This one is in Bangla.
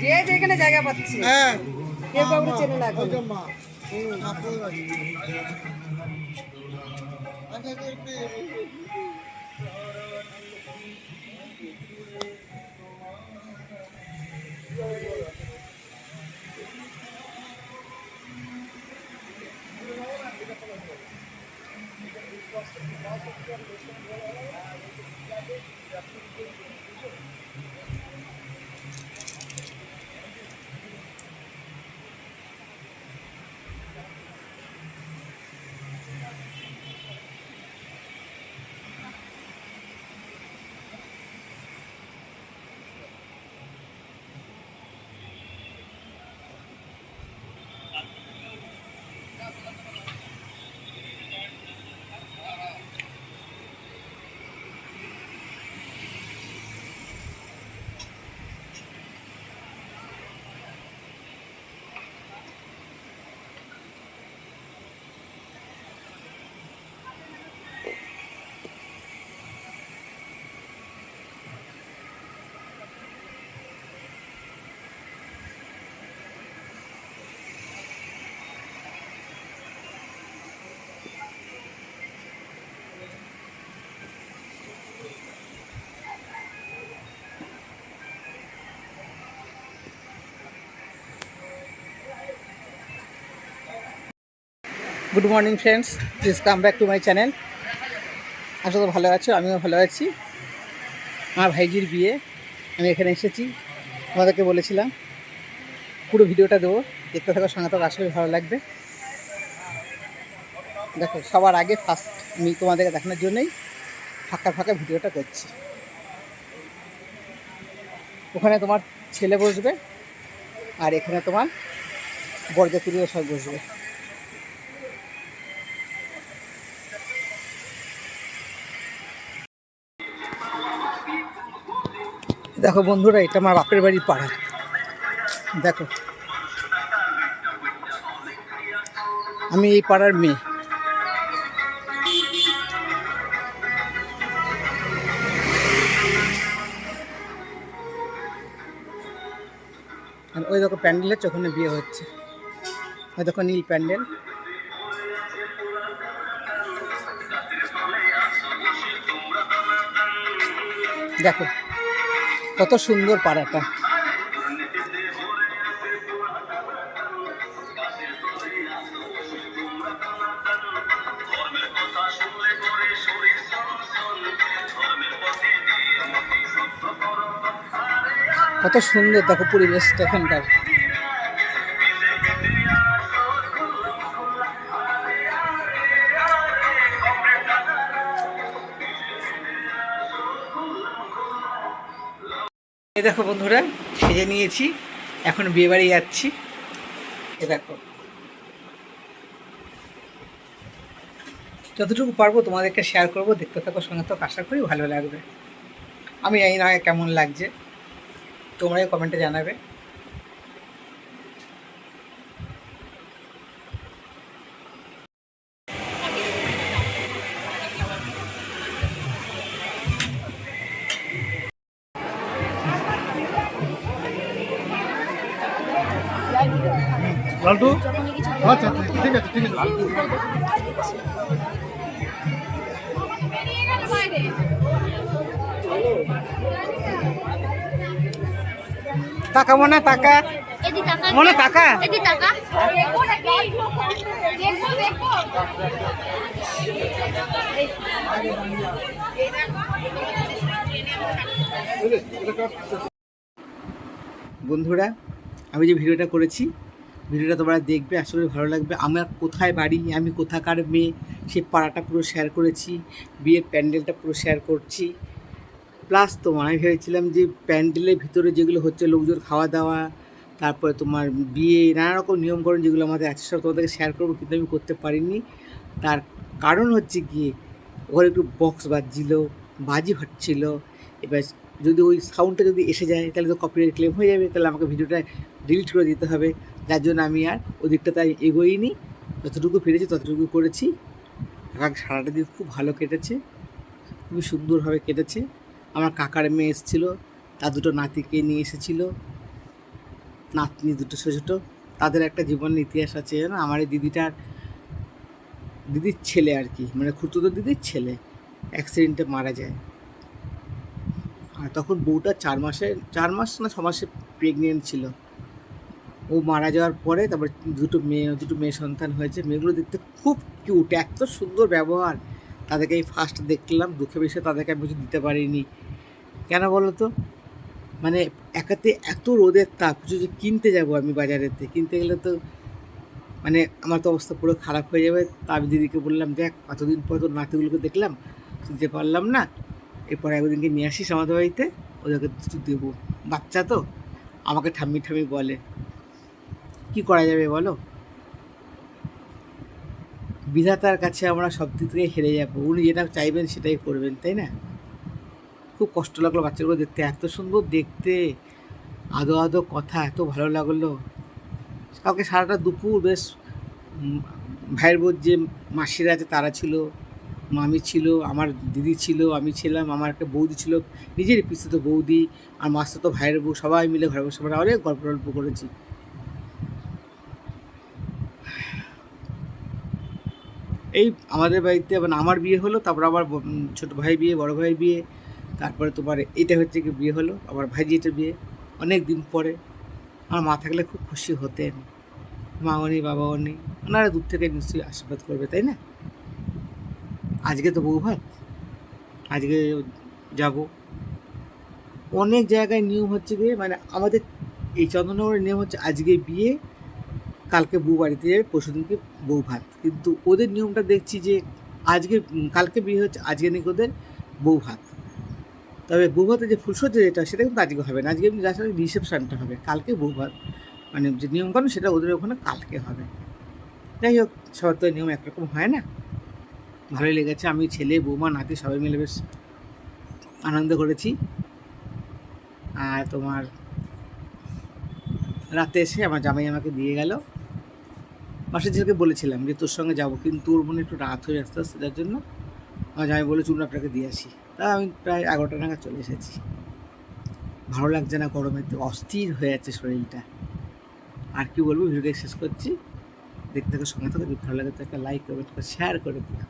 যে যেখানে জায়গা পাচ্ছে কেউ কাউকে চেনে Thank you. আচ্ছা, আচ্ছা, good morning friends please come back to my channel আসলে করি ভালো আছো, আমিও ভালো আছি। আমার ভাইজির বিয়ে, আমি এখানে এসেছি। তোমাদেরকে বলেছিলাম, পুরো ভিডিওটা দেবো। দেখতে থাকো, সঙ্গে থাকো, আসলে ভালো লাগবে। দেখো, সবার আগে ফার্স্ট আমি তোমাদেরকে দেখানোর জন্যই ফাঁকা ফাঁকা ভিডিওটা করছি। ওখানে তোমার ছেলে বসবে, আর এখানে তোমার বরযাত্রীও সব বসবে। দেখো বন্ধুরা, এটা আমার বাপের বাড়ির পাড়া। দেখো। আমি এই পাড়ার মেয়ে। ওই দেখো প্যান্ডেল হচ্ছে ওখানে বিয়ে হচ্ছে, ওই দেখো নীল প্যান্ডেল। দেখো। কত সুন্দর পাড়াটা। কত সুন্দর দেখো পরিবেশটা এখানকার। এই দেখো বন্ধুরা সেজে নিয়েছি, এখন বিয়ে বাড়ি যাচ্ছি। এ দেখো। যতটুকু পারব তোমাদেরকে শেয়ার করব, দেখতে থাকো, সঙ্গে তো আশা করি ভালো লাগবে। আমি জানি না কেমন লাগছে, তোমরাই কমেন্টে জানাবে। লালটু? আচ্ছা ঠিক আছে ঠিক আছে। টাকা মনে টাকা মনে টাকা বন্ধুরা আমি যে ভিডিওটা করেছি ভিডিওটা তোমরা দেখবে আসলে ভালো লাগবে। আমার কোথায় বাড়ি, আমি কোথাকার মেয়ে সে পাড়াটা পুরো শেয়ার করেছি, বিয়ের প্যান্ডেলটা পুরো শেয়ার করছি। প্লাস তোমার, আমি ভেবেছিলাম যে প্যান্ডেলের ভিতরে যেগুলো হচ্ছে লোকজন খাওয়া দাওয়া, তারপরে তোমার বিয়ে, নানা রকম নিয়মকরণ যেগুলো আমাদের আছে, সব তোমাদেরকে শেয়ার করব, কিন্তু আমি করতে পারিনি। তার কারণ হচ্ছে গিয়ে, ওখানে একটু বক্স বাজছিল, বাজি হচ্ছিল এবার যদি ওই সাউন্ডটা যদি এসে যায়, তাহলে তো কপিরাইট ক্লেম হয়ে যাবে, তাহলে আমাকে ভিডিওটা ডিলিট করে দিতে হবে। যার জন্য আমি আর ওই দিকটা তাই এগোইনি। যতটুকু পেরেছি ততটুকু করেছি। কাকা সারাটা দিন খুব ভালো কেটেছে। খুবই সুন্দরভাবে কেটেছে। আমার কাকার মেয়ে এসেছিল, তার দুটো নাতিকে নিয়ে এসেছিল। নাতনি দুটো ছোটো ছোটো। তাদের একটা জীবনের ইতিহাস আছে, জানো? আমার এই দিদিটার দিদির ছেলে আর কি। মানে খুঁড়তুতো দিদির ছেলে। অ্যাক্সিডেন্টে মারা যায়। আর তখন বউটা চার মাসে, চার মাস না, ছ মাসে প্রেগনেন্ট ছিল। ও মারা যাওয়ার পরে তারপর দুটো মেয়ে দুটো মেয়ে সন্তান হয়েছে। মেয়েগুলো দেখতে খুব কিউট এত সুন্দর ব্যবহার। তাদেরকে এই ফার্স্ট দেখলাম, দুঃখে বেশি তাদেরকে আমি কিছু দিতে পারিনি। কেন বলো তো মানে একাতে এত রোদের তাপ, কিছু যে কিনতে যাব আমি বাজারেতে কিনতে গেলে তো মানে আমার তো অবস্থা পুরো খারাপ হয়ে যাবে। তা আমি দিদিকে বললাম, দেখ কতদিন পর তোর নাতিগুলোকে দেখলাম দিতে পারলাম না। এরপর একদিনকে নিয়ে আসিস আমাদের বাড়িতে, ওদেরকে দেবো। বাচ্চা তো? আমাকে ঠাম্মি ঠাম্মি বলে। কি করা যাবে বলো? বিধাতার কাছে আমরা সব দিক থেকে হেরে যাব। উনি যেটা চাইবেন সেটাই করবেন, তাই না? খুব কষ্ট লাগল বাচ্চাগুলো দেখতে। এত সুন্দর দেখতে। আদো আদো কথা, এত ভালো লাগল। কালকে সারাটা দুপুর বেশ ভাইয়ের বোধ যে মাসিরা আছে তারা ছিল, মামি ছিল, আমার দিদি ছিল, আমি ছিলাম, আমার একটা বৌদি ছিল, নিজের পিছিয়ে তো বৌদি, আর মাস্ত তো ভাইয়ের বউ, সবাই মিলে ঘরে বসে আমরা অনেক গল্প টল্প করেছি। এই আমাদের বাড়িতে মানে আমার বিয়ে হলো, তারপর আবার ছোট ভাই বিয়ে, বড় ভাই বিয়ে, তারপরে তোমার এটা হচ্ছে কি বিয়ে হলো আবার ভাইজিটা বিয়ে। অনেক দিন পরে আমার মা থাকলে খুব খুশি হতেন। মাও নেই, বাবাও নেই। ওনারা দূর থেকে নিশ্চয়ই আশীর্বাদ করবে, তাই না? আজকে তো বউ ভাত, আজকে যাব। অনেক জায়গায় নিয়ম হচ্ছে গিয়ে মানে আমাদের এই চন্দননগরের নিয়ম হচ্ছে আজকে বিয়ে কালকে বউ বাড়িতে যাবে, পরশু দিনকে বউ ভাত। কিন্তু ওদের নিয়মটা দেখছি যে আজকে কালকে বিয়ে হচ্ছে আজকে নাকি ওদের বউ ভাত। তবে বউ ভাতের যে ফুলসজ্জা যেটা, সেটা কিন্তু আজকে হবে না। আজকে এমনি রিসেপশানটা হবে। কালকে বউ ভাত। মানে যে নিয়মকানুন সেটা ওদের ওখানে কালকে হবে। যাই হোক, সবার তো নিয়ম একরকম হয় না। ভালোই লেগেছে। আমি, ছেলে, বৌমা, নাতি, সবাই মিলে বেশ আনন্দ করেছি। আর তোমার রাতে এসে আমার জামাই আমাকে দিয়ে গেল। মাসের ছেলেকে বলেছিলাম যে তোর সঙ্গে যাব, কিন্তু তোর মনে একটু রাত হয়ে আসতে আসতে যার জন্য আমি বলে চুন আপনাকে দিয়ে আসি। তা আমি প্রায় এগারোটা নাগাদ চলে এসেছি। ভালো লাগছে না গরমেতে অস্থির হয়ে যাচ্ছে শরীরটা। আর কি বলব ভিডিওটা শেষ করছি। দেখতে থাকো, সঙ্গে থাকো, যদি ভালো লাগে তো একটা লাইক করবে শেয়ার করে দিও।